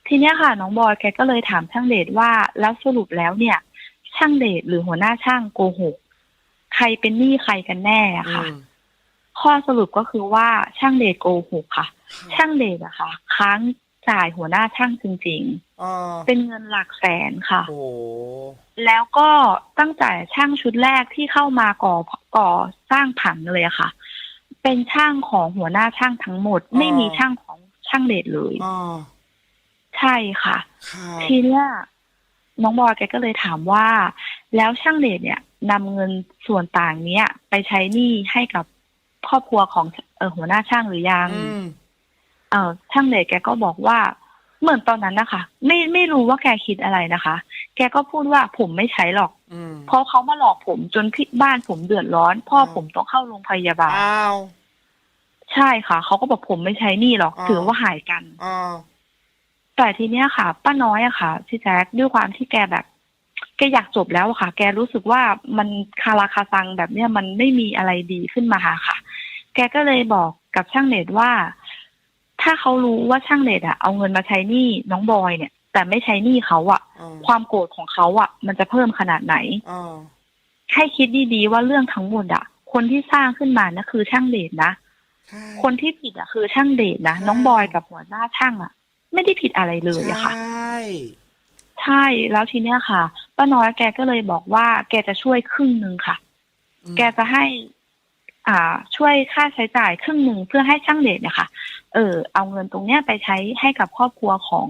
[SPEAKER 3] ทีเนี้ยค่ะ น้องบอยแกก็เลยถามช่างเดชว่าแล้วสรุปแล้วเนี่ย ช่างเดชหรือหัวหน้าช่างโกหกใครเป็นหนี้ใครกันแน่อะ
[SPEAKER 2] อื
[SPEAKER 3] ค่ะ
[SPEAKER 2] ม
[SPEAKER 3] ข้อสรุปก็คือว่าช่างเดชโกหกค่ะ
[SPEAKER 2] ครับ
[SPEAKER 3] ช่างเดชอะค่ะ ค้างจ่ายหัวหน้าช่างจริง
[SPEAKER 2] อ่า
[SPEAKER 3] ๆเป็นเงินหลักแสนค่ะ
[SPEAKER 2] โอ้โห
[SPEAKER 3] แล้วก็ตั้งแต่ช่างชุดแรกที่เข้ามาก่อก่อสร้างผังเลยอะค่ะ เป็นช่างของหัวหน้าช่างทั้งหมด ไม่มีช่างของช่างเดชเลย
[SPEAKER 2] อ่า
[SPEAKER 3] ใช่ค่ะ
[SPEAKER 2] ครับ
[SPEAKER 3] ทีเนี้ยน้องบอยแกก็เลยถามว่า แล้วช่างเดชเนี่ยนำเงินส่วนต่างเนี้ย ไปใช้หนี้ให้กับครอบครัวของเออหัวหน้าช่างหรือยัง
[SPEAKER 2] อืม
[SPEAKER 3] เออช่างเดชแกก็บอกว่า เหมือนตอนนั้นนะคะไม่ไม่รู้ว่าแกคิดอะไรนะคะ แกก็พูดว่าผมไม่ใช้หรอก
[SPEAKER 2] อืม
[SPEAKER 3] เพราะเขามาหลอกผมจนพี่บ้านผมเดือดร้อน พ่อ
[SPEAKER 2] อ่า
[SPEAKER 3] ผมต้องเข้าโรงพยาบาล
[SPEAKER 2] อ้าว
[SPEAKER 3] ใช่ค่ะเขาก็บอกผมไม่ใช้หนี้หรอก
[SPEAKER 2] อ่า
[SPEAKER 3] ถือว่าหายกัน
[SPEAKER 2] อ่า
[SPEAKER 3] แต่ทีเนี้ยค่ะ ป้าน้อยอะค่ะพี่แจ๊คด้วยความที่แกแบบแกอยากจบแล้วอะค่ะ แกรู้สึกว่ามันคาราคาซังแบบเนี้ยมันไม่มีอะไรดีขึ้นมาค่ะ แกก็เลยบอกกับช่างเน็ตว่า ถ้าเขารู้ว่าช่างเน็ตอะเอาเงินมาใช้หนี้น้องบอยเนี่ย แต่ไม่ใช้หนี้เขาอะ
[SPEAKER 2] อ่า
[SPEAKER 3] ความโกรธของเขาอะมันจะเพิ่มขนาดไหน
[SPEAKER 2] อ่า
[SPEAKER 3] ให้คิดดีๆว่าเรื่องทั้งหมดอะคนที่สร้างขึ้นมานะคือช่างเดชนะ
[SPEAKER 2] ใช่
[SPEAKER 3] คนที่ผิดอะคือช่างเดชนะ
[SPEAKER 2] ใช่
[SPEAKER 3] น้องบอยกับหัวหน้าช่างอะไม่ได้ผิดอะไรเลยอะค่ะ
[SPEAKER 2] ใช่
[SPEAKER 3] ใช่แล้วทีเนี้ยค่ะป้าน้อยแกก็เลยบอกว่า แกจะช่วยครึ่งหนึ่งค่ะ
[SPEAKER 2] อืม
[SPEAKER 3] แกจะให้ อ่าช่วยค่าใช้จ่ายครึ่งหนึ่งเพื่อให้ช่างเดชเนี่ยค่ะ เออ เอาเงินตรงเนี้ยไปใช้ให้กับครอบครัวของ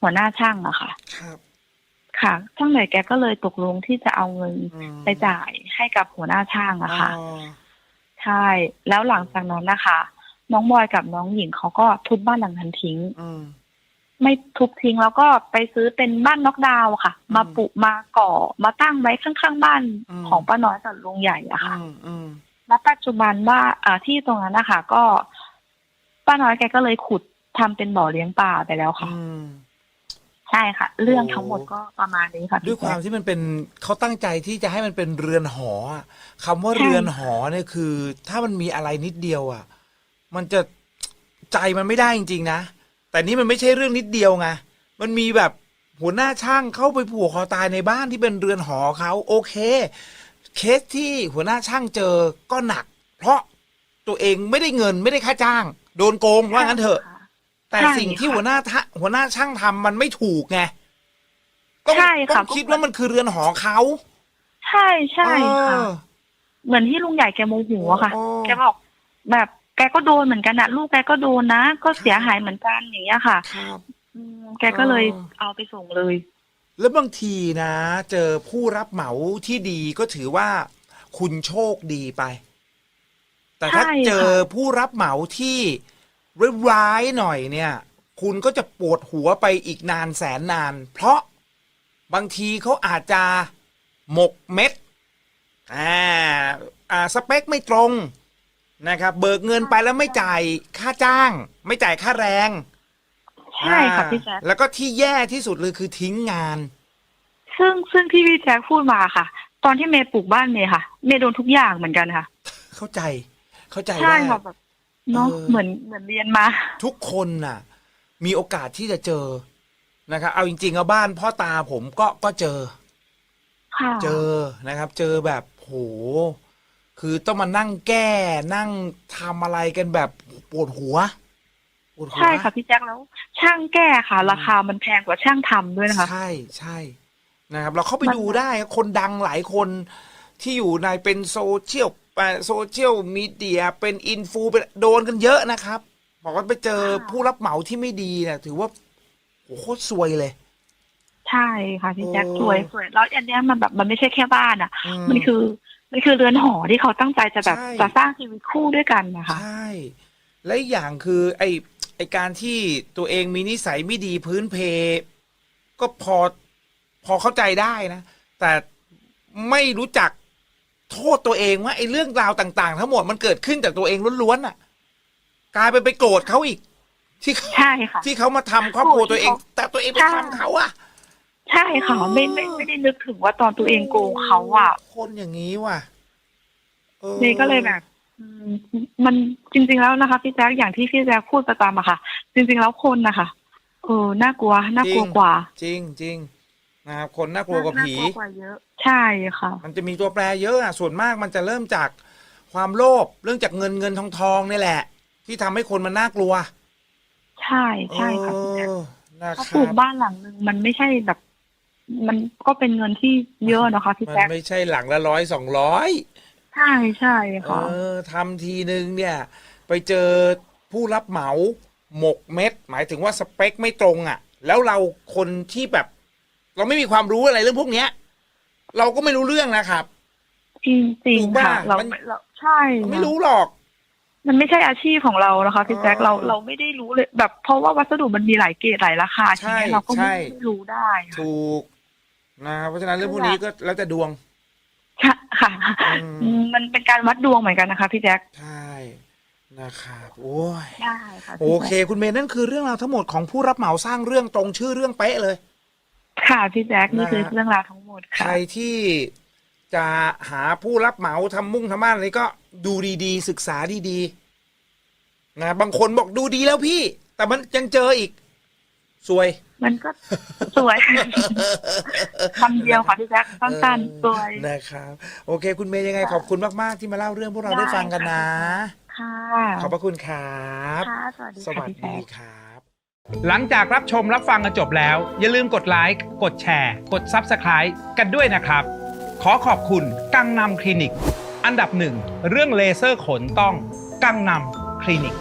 [SPEAKER 3] หัวหน้าช่างอะค่ะ
[SPEAKER 2] ครับ
[SPEAKER 3] ค่ะ ช่างเดชแกก็เลยตกลงที่จะเอาเงิน
[SPEAKER 2] อืม
[SPEAKER 3] ไปจ่ายให้กับหัวหน้าช่างอะค่ะ
[SPEAKER 2] อ่า
[SPEAKER 3] ใช่ แล้วหลังจากนั้นนะคะ น้องบอยกับน้องหญิงเขาก็ทุบบ้านหลังนั้นทิ้ง
[SPEAKER 2] อืม
[SPEAKER 3] ไม่ทุบทิ้งแล้วก็ไปซื้อเป็นบ้านน็อกดาวน์ค่ะ
[SPEAKER 2] อืม
[SPEAKER 3] มาปลูกมาก่อมาตั้งไว้ข้างๆบ้าน
[SPEAKER 2] อืม
[SPEAKER 3] ของป้าน้อยกับลุงใหญ่อะค่ะ
[SPEAKER 2] อืมอืม
[SPEAKER 3] ณปัจจุบันว่าอ่าที่ตรงนั้นนะคะก็ป้าน้อยแกก็เลยขุดทำเป็นบ่อเลี้ยงปลาไปแล้วค่ะ
[SPEAKER 2] อืม
[SPEAKER 3] ใช่ช่ค่ะ เรื่องทั้งหมดก็ประมาณนี้ค่ะ
[SPEAKER 2] ด้วย
[SPEAKER 3] พี่
[SPEAKER 2] ความ
[SPEAKER 3] แจ๊ค
[SPEAKER 2] ที่มันเป็นเขาตั้งใจที่จะให้มันเป็นเรือนหออะคำว่า
[SPEAKER 3] ใช่
[SPEAKER 2] เรือนหอเนี่ยคือ ถ้ามันมีอะไรนิดเดียว อะ มันจะใจมันไม่ได้จริงๆนะแต่นี่มันไม่ใช่เรื่องนิดเดียวไงมันมีแบบหัวหน้าช่างเข้าไปผูกคอตายในบ้านที่เป็นเรือนหอเขาโอเค เคสที่หัวหน้าช่างเจอก็หนัก เพราะตัวเองไม่ได้เงินไม่ได้ค่าจ้าง โดนโกงว่างั้นเถอะ
[SPEAKER 3] ค่ะ
[SPEAKER 2] แต่
[SPEAKER 3] ใช่
[SPEAKER 2] สิ่งที่
[SPEAKER 3] ค่ะ
[SPEAKER 2] หัวหน้าทะหัวหน้าช่างทำมันไม่ถูกไงต้อง
[SPEAKER 3] ใช่ค่ะ
[SPEAKER 2] ต้องคิดว่ามันคือเรือนหอเขา
[SPEAKER 3] ใช่ใช่ค่ะ
[SPEAKER 2] เออ
[SPEAKER 3] เหมือนที่ลุงใหญ่แกโมโหอะค่ะ
[SPEAKER 2] โอ้
[SPEAKER 3] แกบอกแบบแกก็โดนเหมือนกันนะลูกแกก็โดนนะ ก็เสียหายเหมือนกันอย่างเงี้ยค่ะ
[SPEAKER 2] ครับ
[SPEAKER 3] อืมแกก็เลย
[SPEAKER 2] อ๋อ
[SPEAKER 3] เอาไปส่งเลย
[SPEAKER 2] แล้วบางทีนะ เจอผู้รับเหมาที่ดีก็ถือว่าคุณโชคดีไป แต่ถ้า
[SPEAKER 3] ใช่ค่ะ
[SPEAKER 2] เจอผู้รับเหมาที่ร้ายๆหน่อยเนี่ย คุณก็จะปวดหัวไปอีกนานแสนนาน เพราะบางทีเขาอาจจะหมกเม็ดอ่าอ่าสเปคไม่ตรงนะครับ เบิกเงินไปแล้วไม่จ่ายค่าจ้าง ไม่จ่ายค่าแรง
[SPEAKER 3] ใช่ค่ะ
[SPEAKER 2] อ่า
[SPEAKER 3] พี่แจ๊ค
[SPEAKER 2] แล้วก็ที่แย่ที่สุดเลยคือทิ้งงาน
[SPEAKER 3] ซึ่งซึ่งที่พี่แจ๊คพูดมาค่ะ ตอนที่เมย์ปลูกบ้านเมย์ค่ะ เมย์โดนทุกอย่างเหมือนกันค่ะ
[SPEAKER 2] เข้าใจ เข้าใจ
[SPEAKER 3] ใช่
[SPEAKER 2] ว่า
[SPEAKER 3] ค่ะแบบเนาะ
[SPEAKER 2] เออ
[SPEAKER 3] เหมือนเหมือนเรียนมา
[SPEAKER 2] ทุกคนน่ะ มีโอกาสที่จะเจอนะครับเอาจริงๆเอาบ้านพ่อตาผมก็ก็เจอ
[SPEAKER 3] ค่ะ
[SPEAKER 2] เจอนะครับ เจอแบบโห คือต้องมานั่งแก้ นั่งทำอะไรกันแบบปวดหัว ปวดหัว
[SPEAKER 3] ใช่ค่ะพี่แจ๊คแล้ว ช่างแก้ค่ะ ราคามันแพงกว่าช่างทำด้วยนะคะ
[SPEAKER 2] ใช่ใช่นะครับ เราเข้าไป
[SPEAKER 3] มัน
[SPEAKER 2] ดูได้คนดังหลายคนที่อยู่ในเป็นโซเชียลเอ่อโซเชียลมีเดียเป็นอินฟูเป็นโดนกันเยอะนะครับ บอกว่าไปเจอผู้รับเหมาที่ไม่ดีเนี่ยถือว่าโหโคตรซวยเลย
[SPEAKER 3] ใช่ค่ะพี่แจ๊ค
[SPEAKER 2] โอ้
[SPEAKER 3] สวยสวยแล้วอันเนี้ยมันแบบมันไม่ใช่แค่บ้านอะ
[SPEAKER 2] อื
[SPEAKER 3] มันคือมันคือเรือนหอที่เขาตั้งใจจะแบบ
[SPEAKER 2] ใช่
[SPEAKER 3] จะสร้างชีวิตคู่ด้วยกันนะคะ
[SPEAKER 2] ใช่และอีกอย่างคือ ไอ ไอการที่ตัวเองมีนิสัยไม่ดีพื้นเพ ก็พอพอเข้าใจได้นะ แต่ไม่รู้จักโทษตัวเองว่าไอเรื่องราวต่าง ๆ ทั้งหมดมันเกิดขึ้นจากตัวเองล้วนๆอะ กลายเป็นไปโกรธเขาอีก ที่เขา
[SPEAKER 3] ใช่ค่ะ
[SPEAKER 2] ที่เขามาทำครอบครัวตัวเอง
[SPEAKER 3] โกรธที่เขา
[SPEAKER 2] แต่ตัวเองไป
[SPEAKER 3] ใช่
[SPEAKER 2] ทำเขาอะ
[SPEAKER 3] ใช่ค่ะไม่ไม่ไม่ได้นึกถึงว่าตอนตัวเองโกงเขาอะ
[SPEAKER 2] คนอย่างนี้ว่ะออ
[SPEAKER 3] เมย์ก็เลยแบบ อืมมันจริง ๆแล้วนะคะพี่แจ๊คอย่างที่พี่แจ๊คพูดประจำอะค่ะ จริง ๆ แล้วคนนะคะเออน่ากลัวน่ากลัวกว่า
[SPEAKER 2] จริงจริงนะครับคนน่ากลัวกว่าผี
[SPEAKER 3] น่กลัวกว่าเยอะใช่ค่ะ
[SPEAKER 2] มันจะมีตัวแปรเยอะอะส่วนมากมันจะเริ่มจากความโลภเรื่องจากเงินเงินทองทองนี่แหละ ที่ทำให้คนมันน่ากลัว
[SPEAKER 3] ใช่ใช่ค่ะพี่แจ๊ค
[SPEAKER 2] เออนะ
[SPEAKER 3] เขา
[SPEAKER 2] ค
[SPEAKER 3] ปลู
[SPEAKER 2] รั
[SPEAKER 3] ก
[SPEAKER 2] บ
[SPEAKER 3] บ้านหลังหนึ่งมันไม่ใช่แบบ มันก็เป็นเงินที่เยอะนะคะพี่
[SPEAKER 2] มัน
[SPEAKER 3] แจ๊ค
[SPEAKER 2] ไม่ใช่หลังละร้อยสองร้อย
[SPEAKER 3] ใช่ใช่
[SPEAKER 2] เอ
[SPEAKER 3] ค่ะ
[SPEAKER 2] อทำทีนึงเนี่ย ไปเจอผู้รับเหมาหมกเม็ด หมายถึงว่าสเปคไม่ตรงอะ แล้วเราคนที่แบบ เราไม่มีความรู้อะไรเรื่องพวกเนี้ย เราก็ไม่รู้เรื่องนะครับ
[SPEAKER 3] จริงจริง
[SPEAKER 2] ถูกป่ะ
[SPEAKER 3] ค่ะ เรา
[SPEAKER 2] มัน
[SPEAKER 3] เราใช่
[SPEAKER 2] เรา
[SPEAKER 3] ค่ะ
[SPEAKER 2] ไม่รู้หรอก
[SPEAKER 3] มันไม่ใช่อาชีพของเรานะคะพี่แจ๊ค
[SPEAKER 2] เออ
[SPEAKER 3] เราเราไม่ได้รู้เลยแบบเพราะว่าวัสดุมันมีหลายเกรดหลายราคา
[SPEAKER 2] ใช่
[SPEAKER 3] ทีนี้เราก็
[SPEAKER 2] ใช่
[SPEAKER 3] ไม่ไม่รู้ได้ค่ะ
[SPEAKER 2] ถูกนะครับเพราะฉะนั้นเรื่องพวกนี้ก็แล้วแต่ดวง
[SPEAKER 3] ค่ะค่ะ
[SPEAKER 2] อืม
[SPEAKER 3] อืมมันเป็นการวัดดวงเหมือนกันนะคะ พี่แจ๊ค
[SPEAKER 2] ใช่นะครับโอ้ย
[SPEAKER 3] ได้ค่ะ
[SPEAKER 2] โอเค คุณเมย์นั่นคือเรื่องราวทั้งหมดของผู้รับเหมาสร้างเรื่องตรงชื่อเรื่องเป๊ะเลย
[SPEAKER 3] ค่ะพี่แจ๊คนี่
[SPEAKER 2] นะฮะ
[SPEAKER 3] คือเรื่องราวทั้งหมด
[SPEAKER 2] ใคร
[SPEAKER 3] ค่ะ
[SPEAKER 2] ที่จะหาผู้รับเหมาทำมุ่งทำบ้านอะไรก็ดูดีๆ ศึกษาดีๆนะบางคนบอกดูดีแล้วพี่ แต่มันยังเจออีก สวย
[SPEAKER 3] มันก็สวย คำเดียวค่ะพี่แจ๊คสั้นๆสวย
[SPEAKER 2] นะครับ โอเค คุณเมย์ยังไง ขอบคุณมาก ๆ ที่มาเล่าเรื่องพวกเราได้ฟังกันนะ
[SPEAKER 3] ค่ะ
[SPEAKER 2] ขอบพระคุณครับ
[SPEAKER 3] ค่ะสวัสดี
[SPEAKER 2] ส
[SPEAKER 3] ค่ะ
[SPEAKER 2] วัส
[SPEAKER 3] พี่
[SPEAKER 2] ดี
[SPEAKER 3] แจ๊ค
[SPEAKER 2] ครับ
[SPEAKER 1] หลังจากรับชมรับฟังกันจบแล้ว อย่าลืมกดไลค์ กดแชร์ กด Subscribe กันด้วยนะครับ ขอขอบคุณกังนำคลินิก อันดับหนึ่ง เรื่องเลเซอร์ขนต้องกังนำคลินิก